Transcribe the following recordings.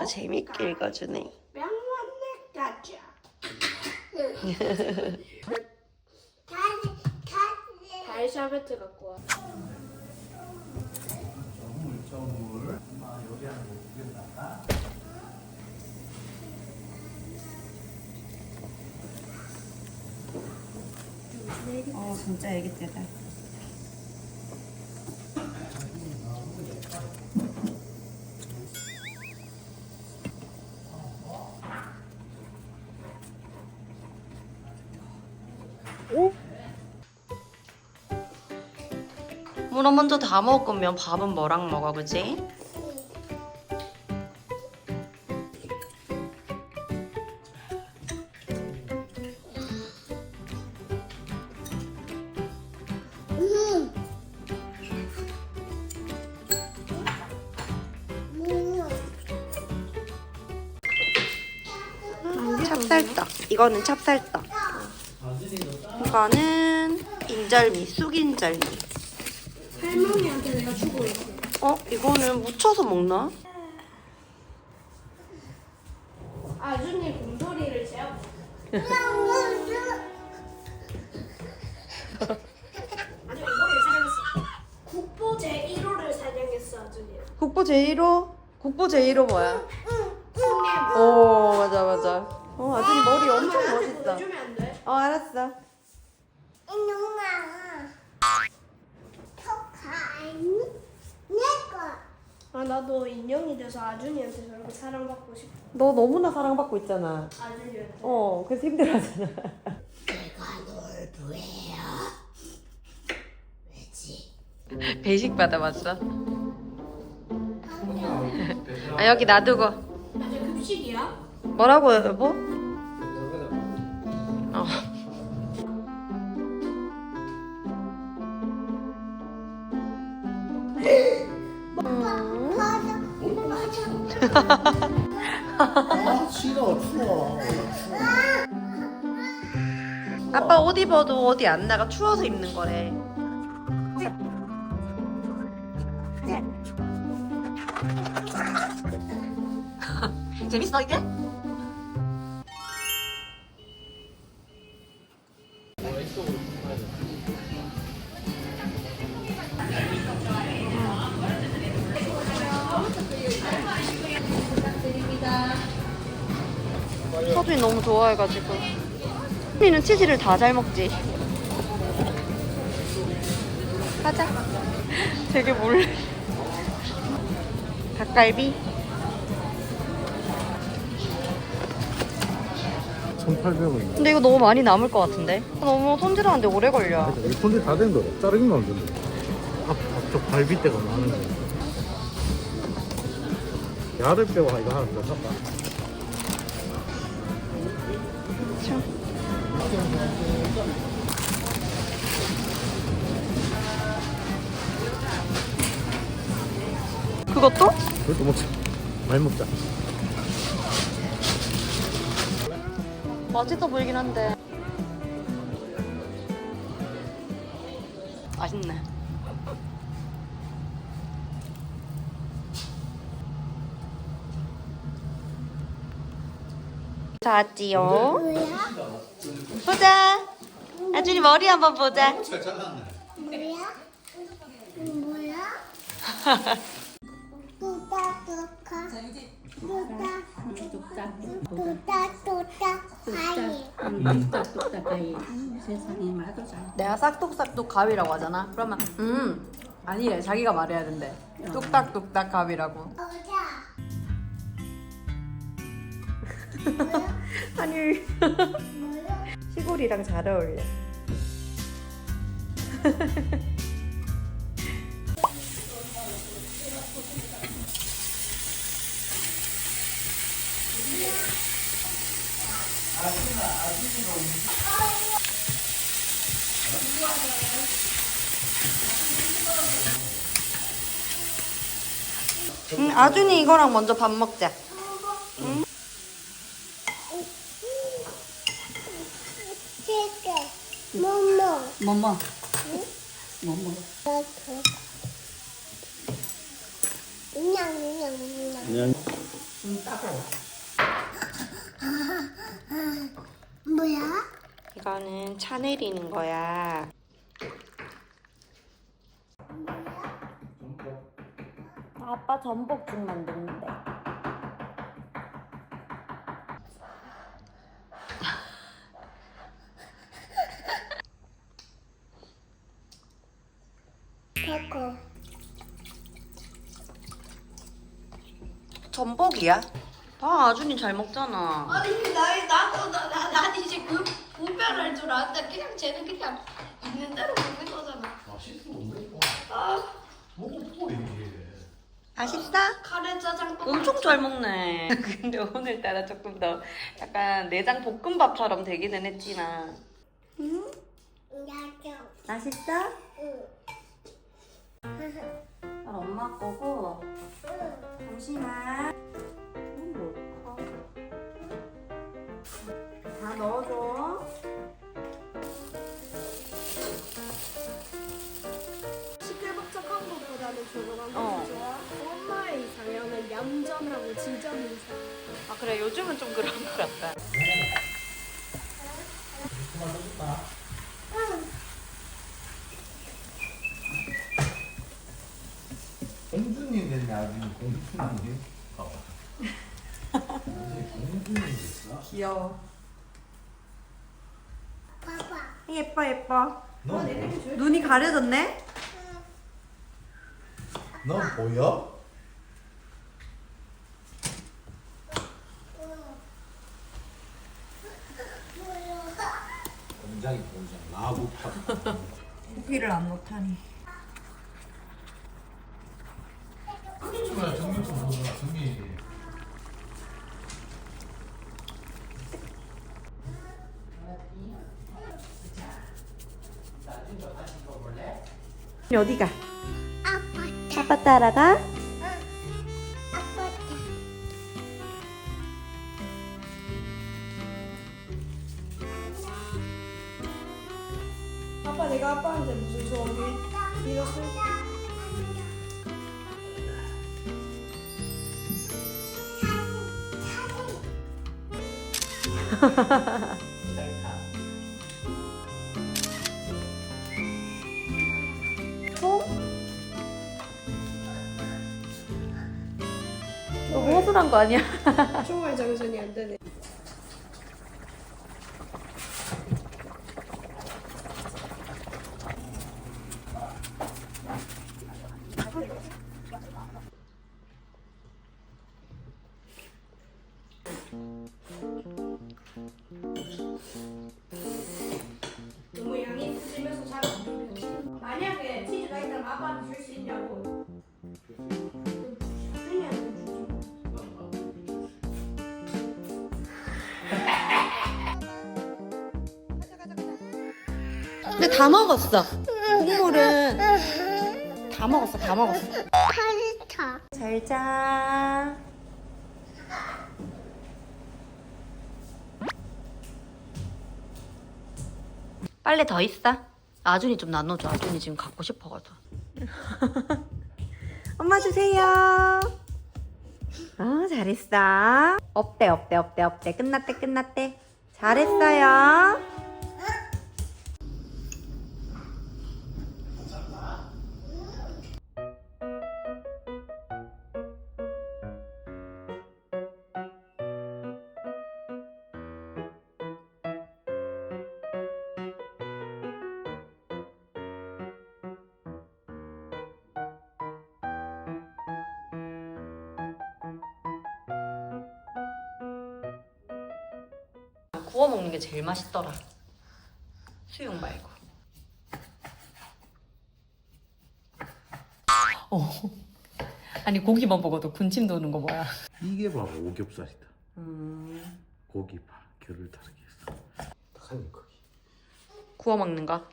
아빠가 재밌게 읽어주네. 가자. 알샤베트 갖고 와. 어 진짜 애기 때다. 물어 먼저 다 먹으면 밥은 뭐랑 먹어, 그지? 음. 음. 찹쌀떡. 이거는 찹쌀떡. 이거는 인절미, 쑥인절미. 할머니한테 내가 주고 있어. 어? 이거는 무쳐서 먹나? 아준이 곰돌이를 제압. 아주 곰돌이를 사냥했어. 국보 제 1호를 사냥했어 아준이. 국보 제1호? 국보 제1호 뭐야? 오 맞아 맞아. 어 아준이 머리 엄청 멋있다. 보여주면 안 돼? 어 알았어. 아 내거 아 나도 인형이 돼서 아준이한테 저렇게 사랑받고 싶어. 너 너무나 사랑받고 있잖아. 아준이한테. 어 그래서 힘들어하잖아. 배식 받아봤어? 아 여기 놔두고 아저 급식이야? 뭐라고요 여보? 어. 아 싫어 추워 아빠 옷 입어도 어디 안 나가 추워서 입는 거래. 재밌어 이게? 서준이 너무 좋아해가지고. 서준이는 치즈를 다 잘 먹지? 가자. 되게 몰래. 닭갈비? 1800원 근데 이거 너무 많이 남을 것 같은데? 너무 손질하는데 오래 걸려. 이 손질 다 된 거래 자르기만 하면 된다 앞, 앞쪽 갈비대가 많은 거 야를 빼고 이거 하나 더 샀다 그것도? 그것도 먹자. 많이 먹자. 맛있어 보이긴 한데 다 왔지요. 뭐야 보자. 아준이 머리 한번 보자. 뭐야? 뭐야? 세상에 말도 잘 내가 싹둑싹둑 가위라고 하잖아 그러면 음 아니래 자기가 말해야 된대 뚝딱뚝딱 가위라고 보자 아니 시골이랑 잘 어울려. 응, 아준이 이거랑 먼저 밥 먹자. 치즈 뭐뭐 뭐뭐 뭐뭐 나도 그냥 그냥 그냥 그냥 응, 따고. 뭐야? 이거는 차 내리는 거야. 아빠 전복죽 만드는데. 아, 아준이 잘 먹잖아. 아니 나 나도 나, 나, 난 이제 그 분별할 줄 안다. 그냥 쟤는 그냥 있는 대로 먹는 거잖아. 맛있어 먹어. 아 먹어보고 얘기해. 맛있어? 카레 짜장 또 엄청 잘 먹네. 근데 오늘따라 조금 더 약간 내장 볶음밥처럼 되기는 했지만. 나도. 맛있어? 응. 난 엄마 거고. 잠시만. 다 넣어줘. 시끌벅적한 것보다는 저거가 어. 좋아. 엄마의 이상형은 얌전하고 지전 이상. 아 그래 요즘은 좀 그런 것 같다. 공주님 됐네 아버님 공주님. 봐봐. 공주님 됐어? 귀여워. 봐봐. 예뻐 예뻐. 너, 눈이 가려졌네? 너 보여? 공장이 공장 라구파. 고기를 안 넣다니. 정민 좀 보자 정민 어디 가? 아빠. 아빠 따라가? 아빠. 아빠 내가 아빠한테 무슨 너무 허술 거 아니야? 총알 장전이 안 되네. 근데 다 먹었어. 국물은 다 먹었어, 다 먹었어. 파스타. 잘 자. 빨래 더 있어? 아준이 좀 나눠줘. 아준이 지금 갖고 싶어가지고. 엄마 주세요. 아 잘했어. 없대 없대 없대 없대. 끝났대 끝났대. 잘했어요. 구워 먹는 게 제일 맛있더라. 수육 말고. 어. 아니 고기만 먹어도 군침 도는 거 뭐야? 이게 바로 오겹살이다. 음. 고기 봐 결을 다르게 했어. 한 거기. 구워 먹는 거.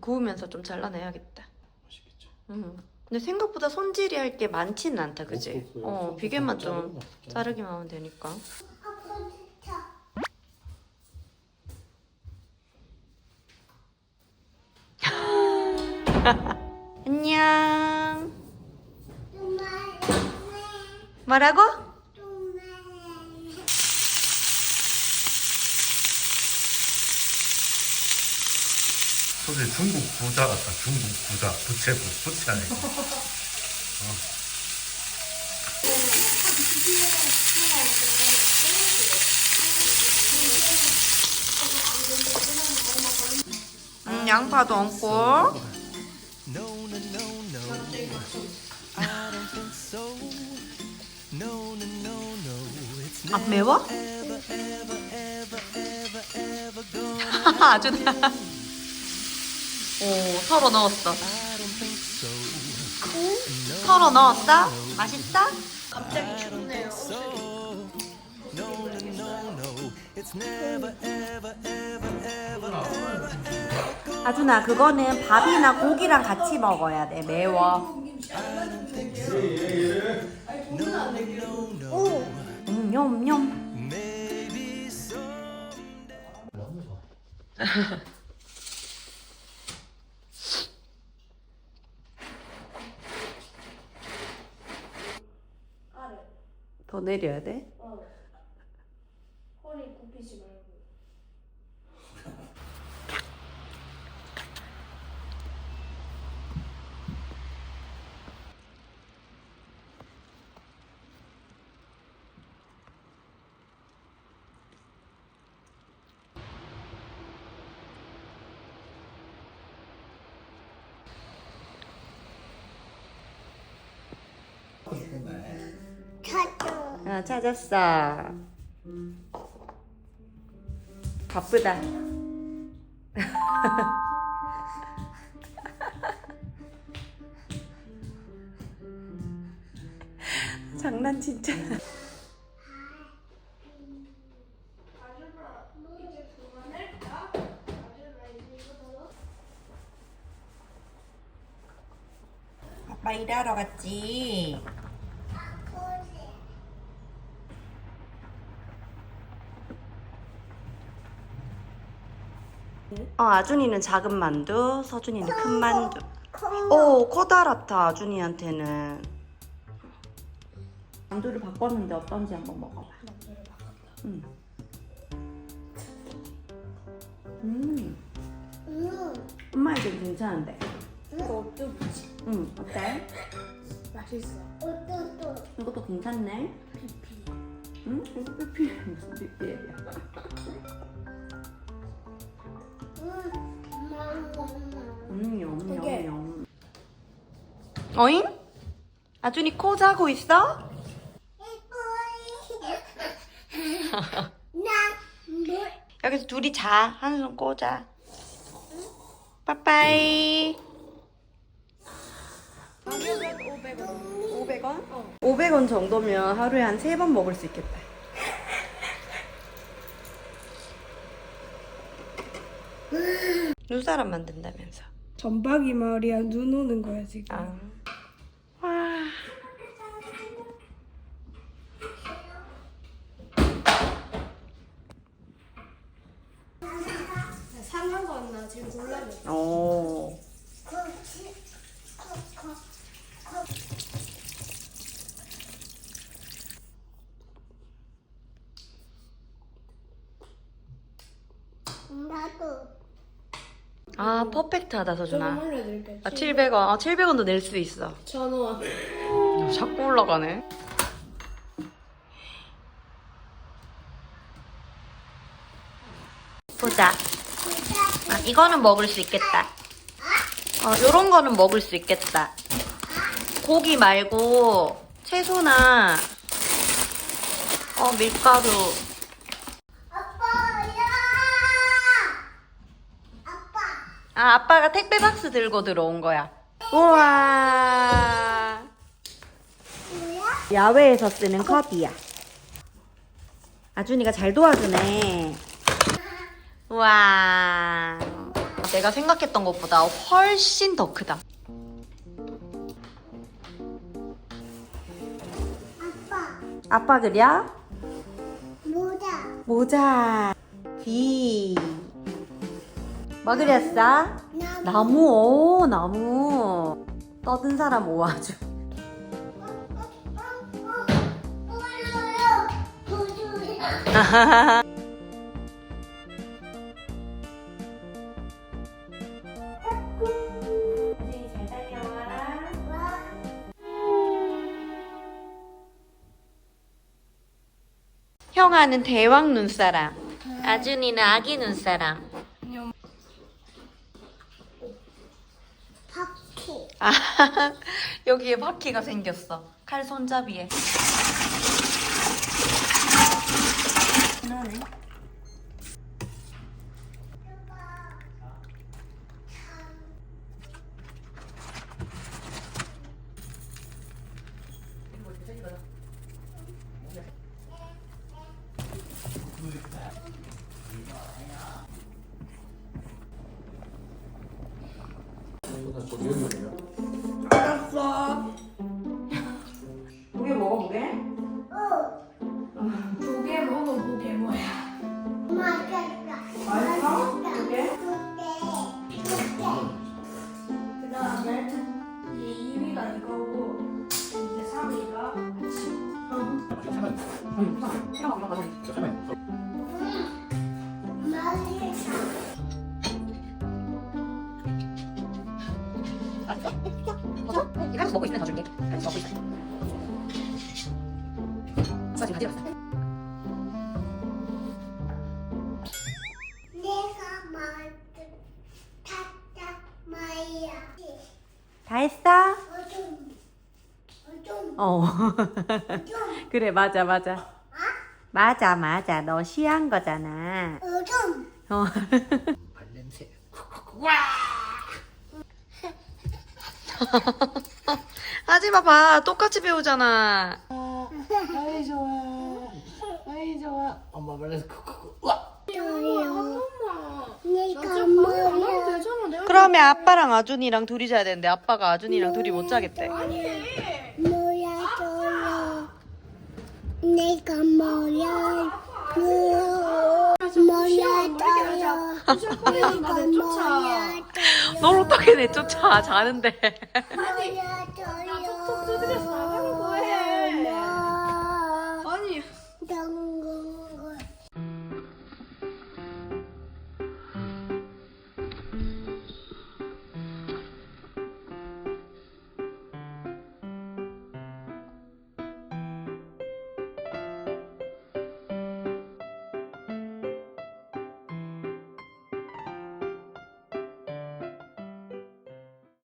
구우면서 좀 잘라내야겠다. 맛있겠죠. 음. 근데 생각보다 손질이 할 게 많지는 않다, 그지? 없었어요. 어, 없어서 비계만 좀 없죠. 자르기만 하면 되니까. 안녕. 뭐라고? 엄마. 솔직히 중국 부자 같다. 중국 부자. 부채부. 부채 아니고. 음, 양파도 얹고. 안 매워? 아주 나. 오, 털어 넣었어. 털어 넣었어? 맛있어? 갑자기 춥네요. 아주나 그거는 밥이나 고기랑 같이 먹어야 돼. 매워. 음. 더 내려야 돼? 허리 굽히지 말고. 찾아. 아, 찾았어. 바쁘다. 장난 진짜. 아빠 일하러 갔지. 어, 아준이는 작은 만두, 서준이는 큰 만두. 오, 커다랗다, 아준이한테는. 만두를 바꿨는데 어떤지 한번 먹어봐. 음. 음, 응. 엄마에겐 괜찮은데. 이거 어쩌지? 음, 어때? 맛있어. 이것도 괜찮네. 피피. 응? 이거 삐삐 무슨 삐삐야? 어잉? 아준이 코 자고 있어? 나 여기서 둘이 자. 한 손 꽂아. 빠빠이. 500원? 500원 정도면 하루에 한 세 번 먹을 수 있겠다. 눈사람 만든다면서. 전박이 말이야 눈 오는 거야 지금 아. 와. 상한 거나 지금 골라줘. 오. 나도. 아, 퍼펙트 하다, 서준아. 올려드릴게요. 아, 700원. 아, 700원도 낼 수 있어. 천 원. 자꾸 올라가네. 보자. 아, 이거는 먹을 수 있겠다. 어, 요런 거는 먹을 수 있겠다. 고기 말고 채소나 어, 밀가루. 아, 아빠가 택배 박스 들고 들어온 거야. 우와. 뭐야? 야외에서 쓰는 컵이야. 아준이가 잘 도와주네. 우와. 내가 생각했던 것보다 훨씬 더 크다. 아빠. 아빠 그려? 모자. 모자. 귀. 뭐 그렸어? 나 나무, 오, 나무. 떠든 사람 오아주. 형아는 대왕 눈사람. 아준이는 아기 눈사람. 바퀴. 아, 여기에 바퀴가 생겼어. 칼 손잡이에. 알았어. 맛있다. 그래, 맞아, 맞아. 맞아, 맞아. 너 쉬한 거잖아. 어좀 어. 발냄새. 하지 마, 봐. 똑같이 배우잖아. 아이 좋아. 아이 좋아. 엄마 발냄새. 내가? 그러면 아빠랑 아준이랑 둘이 자야 되는데 아빠가 아준이랑 둘이 못 자겠대. 뭐야 저요. 내가 뭐야? 뭐야 저요. 내가 뭐야 저요. 널 어떻게 내쫓아? 자는데. 뭐야 저요.